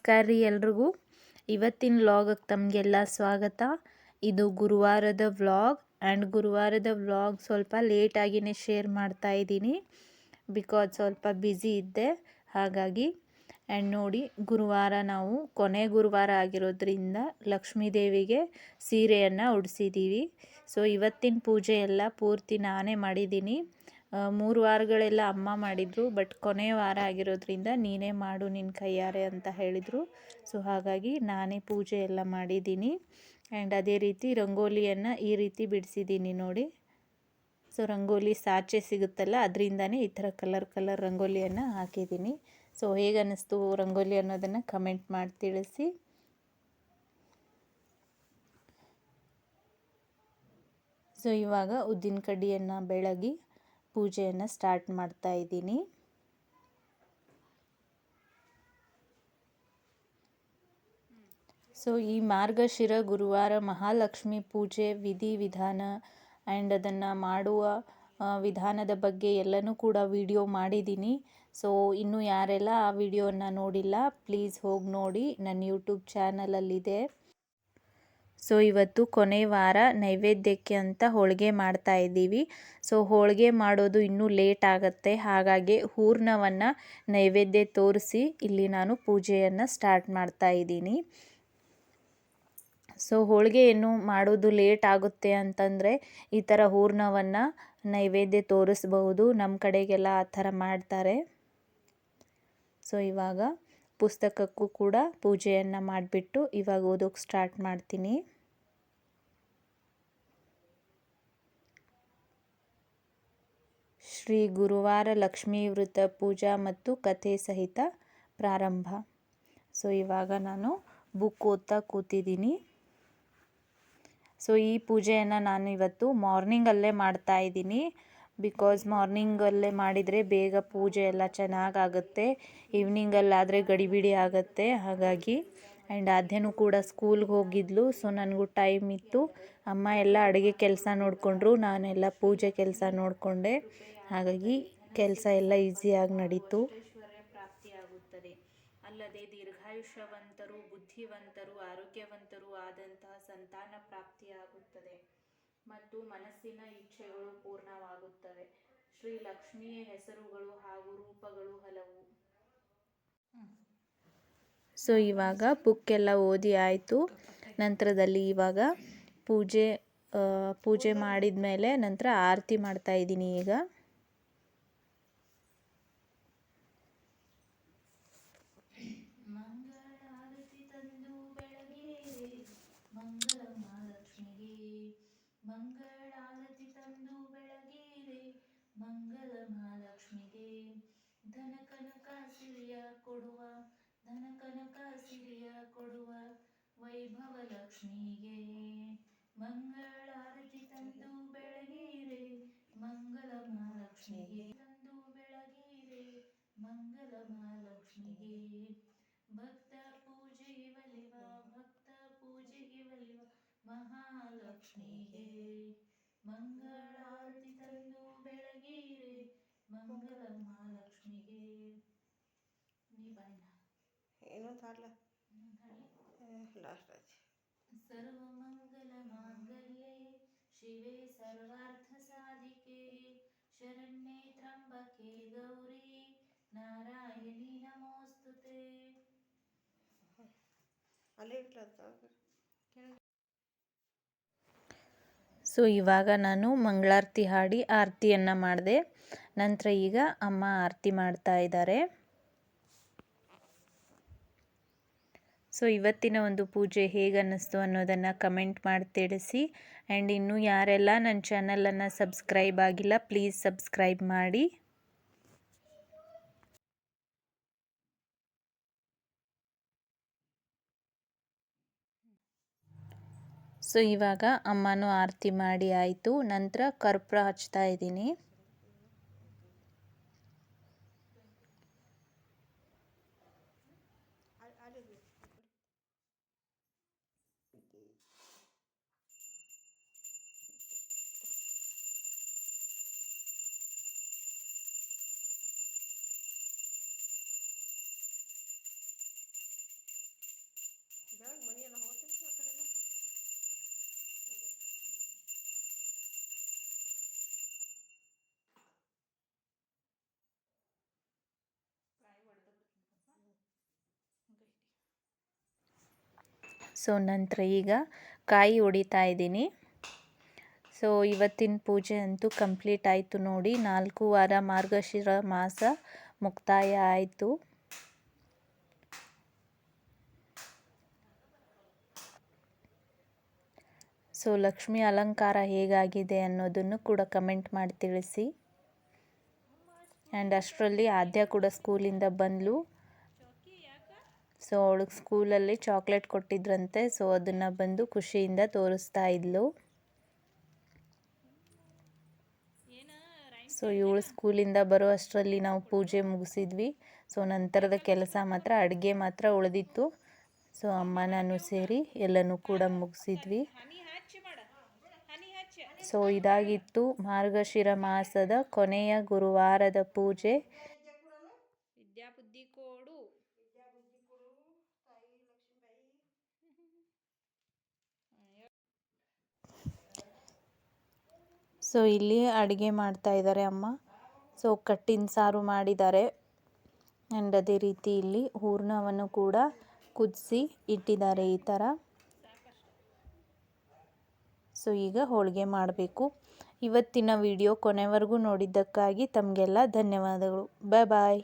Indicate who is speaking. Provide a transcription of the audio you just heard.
Speaker 1: ನಮಸ್ಕಾರ ರೀ ಎಲ್ರಿಗೂ. ಇವತ್ತಿನ ವ್ಲಾಗಕ್ಕೆ ತಮಗೆಲ್ಲ ಸ್ವಾಗತ. ಇದು ಗುರುವಾರದ ವ್ಲಾಗ್ ಆ್ಯಂಡ್ ಗುರುವಾರದ ವ್ಲಾಗ್ ಸ್ವಲ್ಪ ಲೇಟಾಗಿಯೇ ಶೇರ್ ಮಾಡ್ತಾ ಇದ್ದೀನಿ. ಬಿಕಾಸ್ ಸ್ವಲ್ಪ ಬ್ಯುಸಿ ಇದ್ದೆ. ಹಾಗಾಗಿ ಆ್ಯಂಡ್ ನೋಡಿ, ಗುರುವಾರ ನಾವು ಕೊನೆ ಗುರುವಾರ ಆಗಿರೋದ್ರಿಂದ ಲಕ್ಷ್ಮೀ ದೇವಿಗೆ ಸೀರೆಯನ್ನು ಉಡಿಸಿದ್ದೀವಿ ಸೊ ಇವತ್ತಿನ ಪೂಜೆ ಎಲ್ಲ ಪೂರ್ತಿ ನಾನೇ ಮಾಡಿದ್ದೀನಿ. ಮೂರು ವಾರಗಳೆಲ್ಲ ಅಮ್ಮ ಮಾಡಿದರು ಬಟ್ ಕೊನೆ ವಾರ ಆಗಿರೋದ್ರಿಂದ ನೀನೇ ಮಾಡು ನಿನ್ನ ಕೈಯಾರೆ ಅಂತ ಹೇಳಿದರು. ಸೊ ಹಾಗಾಗಿ ನಾನೇ ಪೂಜೆ ಎಲ್ಲ ಮಾಡಿದ್ದೀನಿ. ಆ್ಯಂಡ್ ಅದೇ ರೀತಿ ರಂಗೋಲಿಯನ್ನು ಈ ರೀತಿ ಬಿಡಿಸಿದ್ದೀನಿ ನೋಡಿ. ಸೊ ರಂಗೋಲಿ ಸಾಚೆ ಸಿಗುತ್ತಲ್ಲ, ಅದರಿಂದನೇ ಈ ಥರ ಕಲರ್ ಕಲರ್ ರಂಗೋಲಿಯನ್ನು ಹಾಕಿದ್ದೀನಿ. ಸೊ ಹೇಗೆ ಅನ್ನಿಸ್ತು ರಂಗೋಲಿ ಅನ್ನೋದನ್ನು ಕಮೆಂಟ್ ಮಾಡಿ ತಿಳಿಸಿ. ಸೊ ಇವಾಗ ಉದ್ದಿನ ಕಡ್ಡಿಯನ್ನು ಬೆಳಗಿ ಪೂಜೆಯನ್ನು ಸ್ಟಾರ್ಟ್ ಮಾಡ್ತಾ ಇದ್ದೀನಿ. ಸೊ ಈ ಮಾರ್ಗಶಿರ, ಗುರುವಾರ, ಮಹಾಲಕ್ಷ್ಮಿ ಪೂಜೆ, ವಿಧಿ ವಿಧಾನ ಆ್ಯಂಡ್ ಅದನ್ನು ಮಾಡುವ ವಿಧಾನದ ಬಗ್ಗೆ ಎಲ್ಲನೂ ಕೂಡ ವಿಡಿಯೋ ಮಾಡಿದ್ದೀನಿ. ಸೊ ಇನ್ನೂ ಯಾರೆಲ್ಲ ಆ ವಿಡಿಯೋನ ನೋಡಿಲ್ಲ ಪ್ಲೀಸ್ ಹೋಗಿ ನೋಡಿ. ನನ್ನ ಯೂಟ್ಯೂಬ್ ಚಾನಲಲ್ಲಿದೆ ಸೊ ಇವತ್ತು ಕೊನೆ ವಾರ ನೈವೇದ್ಯಕ್ಕೆ ಅಂತ ಹೋಳಿಗೆ ಮಾಡ್ತಾ ಇದ್ದೀವಿ. ಸೊ ಹೋಳಿಗೆ ಮಾಡೋದು ಇನ್ನೂ ಲೇಟ್ ಆಗುತ್ತೆ. ಹಾಗಾಗಿ ಹೂರ್ಣವನ್ನು ನೈವೇದ್ಯ ತೋರಿಸಿ ಇಲ್ಲಿ ನಾನು ಪೂಜೆಯನ್ನು ಸ್ಟಾರ್ಟ್ ಮಾಡ್ತಾ ಇದ್ದೀನಿ. ಸೊ ಹೋಳಿಗೆಯನ್ನು ಮಾಡೋದು ಲೇಟ್ ಆಗುತ್ತೆ ಅಂತಂದರೆ ಈ ಥರ ಹೂರ್ಣವನ್ನು ನೈವೇದ್ಯ ತೋರಿಸ್ಬಹುದು. ನಮ್ಮ ಕಡೆಗೆಲ್ಲ ಆ ಥರ ಮಾಡ್ತಾರೆ. ಸೊ ಇವಾಗ ಪುಸ್ತಕಕ್ಕೂ ಕೂಡ ಪೂಜೆಯನ್ನು ಮಾಡಿಬಿಟ್ಟು ಇವಾಗ ಓದೋಕ್ಕೆ ಸ್ಟಾರ್ಟ್ ಮಾಡ್ತೀನಿ. ಶ್ರೀ ಗುರುವಾರ ಲಕ್ಷ್ಮೀ ವೃತ ಪೂಜಾ ಮತ್ತು ಕಥೆ ಸಹಿತ ಪ್ರಾರಂಭ. ಸೊ ಇವಾಗ ನಾನು ಬುಕ್ ಓದ್ತಾ ಕೂತಿದ್ದೀನಿ. ಸೊ ಈ ಪೂಜೆಯನ್ನು ನಾನು ಇವತ್ತು ಮಾರ್ನಿಂಗಲ್ಲೇ ಮಾಡ್ತಾ ಇದ್ದೀನಿ. ಬಿಕಾಸ್ ಮಾರ್ನಿಂಗಲ್ಲೇ ಮಾಡಿದರೆ ಬೇಗ ಪೂಜೆ ಎಲ್ಲ ಚೆನ್ನಾಗಾಗುತ್ತೆ. ಈವ್ನಿಂಗಲ್ಲಾದರೆ ಗಡಿಬಿಡಿ ಆಗುತ್ತೆ. ಹಾಗಾಗಿ ಆ್ಯಂಡ್ ಆದ್ಯನೂ ಕೂಡ ಸ್ಕೂಲ್ಗೆ ಹೋಗಿದ್ಲು ಸೊ ನನಗೂ ಟೈಮ್ ಇತ್ತು. ಅಮ್ಮ ಎಲ್ಲ ಅಡುಗೆ ಕೆಲಸ ನೋಡಿಕೊಂಡ್ರು, ನಾನೆಲ್ಲ ಪೂಜೆ ಕೆಲಸ ನೋಡಿಕೊಂಡೆ. ಹಾಗಾಗಿ, ಕೆಲಸ ಎಲ್ಲ ಈಸಿಯಾಗಿ ನಡೀತು. ಪ್ರಾಪ್ತಿಯಾಗುತ್ತದೆ. ಅಲ್ಲದೆ ದೀರ್ಘಾಯುಷ್ಯವಂತರು, ಬುದ್ಧಿವಂತರು, ಆರೋಗ್ಯವಂತರು ಆದಂತಹ ಸಂತಾನ ಪ್ರಾಪ್ತಿಯಾಗುತ್ತದೆ. ಮತ್ತು ಮನಸ್ಸಿನ ಇಚ್ಛೆಗಳು ಪೂರ್ಣವಾಗುತ್ತವೆ. ಶ್ರೀ ಲಕ್ಷ್ಮಿಯ ಹೆಸರುಗಳು ಹಾಗೂ ರೂಪಗಳು ಹಲವು. ಸೊ ಇವಾಗ ಬುಕ್ ಎಲ್ಲ ಓದಿ ಆಯಿತು. ನಂತರದಲ್ಲಿ ಇವಾಗ ಪೂಜೆ ಪೂಜೆ ಮಾಡಿದ ಮೇಲೆ ನಂತರ ಆರತಿ ಮಾಡ್ತಾ ಇದ್ದೀನಿ ಈಗ ಮಂಗಳಾರತಿ ತಂದು ಬೆಳಗಿರೆ ಮಂಗಳ ಮಹಾಲಕ್ಷ್ಮಿಗೆ ಮಂಗಳಾರತಿ ತಂದು ಬೆಳಗಿರೆ ಮಂಗಲ ಮಹಾಲಕ್ಷ್ಮಿಗೆ ಧನ ಕನಕ ಸಿರಿಯ ಕೊಡುವ ಧನ ಕನಕ ಸಿರಿಯ ಕೊಡುವ ವೈಭವ ಲಕ್ಷ್ಮಿಗೆ ಮಂಗಳಾರತಿ ತಂದು ಬೆಳಗಿರೆ. ಮಂಗಳ ಮಹಾಲಕ್ಷ್ಮಿಗೆ ತಂದು ಬೆಳಗಿರೆ. ಮಂಗಲ ಮಹಾಲಕ್ಷ್ಮಿಗೆ ಭಕ್ತ ಪೂಜೆಗೆ ಒಲಿವ ಭಕ್ತ ಪೂಜೆಗೆ ಒಲಿವ ಮಹಾಲಕ್ಷ್ಮಿಗೆ ಮಂಗಳಾರತಿ ತಂದು ಬೆಳಗಿರೆ. ಮಂಗಲ ಮಹಾಲಕ್ಷ್ಮಿಗೆ ನೀ ಬಾಯ್ನ.
Speaker 2: ಏನೋ ಹಾಡ್ಲ ಲಾಸ್ಟ್ ಆಯ್ತು
Speaker 1: ಸರ್ವಮಂಗಲ ಮಾಂಗಲ್ಯೆ ಶಿವೆ ಸರ್ವಾರ್ಥ ಸಾಧಿಕೆ ಶರಣ್ಯೆ ತ್ರಂಬಕೆ ಗೌರಿ ನಾರಾಯಣಿ ನಮೋಸ್ತುತೆ.
Speaker 2: ಅಲ್ಲೇ ಇಟ್ಲ
Speaker 1: ಸೊ ಇವಾಗ ನಾನು ಮಂಗಳಾರತಿ ಹಾಡಿ ಆರತಿಯನ್ನು ಮಾಡಿದೆ. ನಂತರ ಈಗ ಅಮ್ಮ ಆರತಿ ಮಾಡ್ತಾ ಇದ್ದಾರೆ. ಸೊ, ಇವತ್ತಿನ ಒಂದು ಪೂಜೆ ಹೇಗೆ ಅನ್ನಿಸ್ತು ಅನ್ನೋದನ್ನು ಕಮೆಂಟ್ ಮಾಡಿ ತಿಳಿಸಿ. ಆ್ಯಂಡ್ ಇನ್ನೂ ಯಾರೆಲ್ಲ ನನ್ನ ಚಾನಲನ್ನು ಸಬ್ಸ್ಕ್ರೈಬ್ ಆಗಿಲ್ಲ, ಪ್ಲೀಸ್ ಸಬ್ಸ್ಕ್ರೈಬ್ ಮಾಡಿ. ಸೊ, ಇವಾಗ ಅಮ್ಮನೂ ಆರತಿ ಮಾಡಿ ಆಯಿತು. ನಂತರ ಕರ್ಪೂರ ಹಚ್ತಾ ಇದ್ದೀನಿ. ಸೊ ನಂತರ ಈಗ ಕಾಯಿ ಹೊಡಿತಾ ಇದ್ದೀನಿ. ಸೊ ಇವತ್ತಿನ ಪೂಜೆ ಅಂತೂ ಕಂಪ್ಲೀಟ್ ಆಯಿತು ನೋಡಿ. ನಾಲ್ಕು ವಾರ ಮಾರ್ಗಶಿರ ಮಾಸ ಮುಕ್ತಾಯ ಆಯಿತು. ಸೊ ಲಕ್ಷ್ಮಿ ಅಲಂಕಾರ ಹೇಗಾಗಿದೆ ಅನ್ನೋದನ್ನು ಕೂಡ ಕಮೆಂಟ್ ಮಾಡಿ ತಿಳಿಸಿ. ಆ್ಯಂಡ್ ಅಷ್ಟರಲ್ಲಿ ಆದ್ಯ ಕೂಡ ಸ್ಕೂಲಿಂದ ಬಂದಳು ಸೊ ಅವಳಿಗೆ ಸ್ಕೂಲಲ್ಲಿ ಚಾಕ್ಲೇಟ್ ಕೊಟ್ಟಿದ್ರಂತೆ, ಸೊ ಅದನ್ನು ಬಂದು ಖುಷಿಯಿಂದ ತೋರಿಸ್ತಾ ಇದ್ಲು. ಸೊ ಇವಳು ಸ್ಕೂಲಿಂದ ಬರೋ ಅಷ್ಟರಲ್ಲಿ ನಾವು ಪೂಜೆ ಮುಗಿಸಿದ್ವಿ. ಸೊ ನಂತರದ ಕೆಲಸ ಮಾತ್ರ ಅಡುಗೆ ಮಾತ್ರ ಉಳಿದಿತ್ತು. ಸೊ ಅಮ್ಮ ನಾನು ಸೇರಿ ಎಲ್ಲನೂ ಕೂಡ ಮುಗಿಸಿದ್ವಿ. ಸೊ ಇದಾಗಿತ್ತು ಮಾರ್ಗಶಿರ ಮಾಸದ ಕೊನೆಯ ಗುರುವಾರದ ಪೂಜೆ
Speaker 3: ವಿದ್ಯಾಬುದ್ಧಿ ಕೋಡು
Speaker 1: ಸೊ ಇಲ್ಲಿ ಅಡುಗೆ ಮಾಡ್ತಾ ಇದ್ದಾರೆ ಅಮ್ಮ. ಸೊ ಕಟ್ಟಿನ ಸಾರು ಮಾಡಿದ್ದಾರೆ. ಆ್ಯಂಡ್ ಅದೇ ರೀತಿ ಇಲ್ಲಿ ಹೂರ್ಣವನ್ನು ಕೂಡ ಕುದಿಸಿ ಇಟ್ಟಿದ್ದಾರೆ ಈ ಥರ. ಸೊ ಈಗ ಹೋಳಿಗೆ ಮಾಡಬೇಕು. ಇವತ್ತಿನ ವಿಡಿಯೋ ಕೊನೆವರೆಗೂ ನೋಡಿದ್ದಕ್ಕಾಗಿ ತಮಗೆಲ್ಲ ಧನ್ಯವಾದಗಳು. ಬಾಯ್ ಬಾಯ್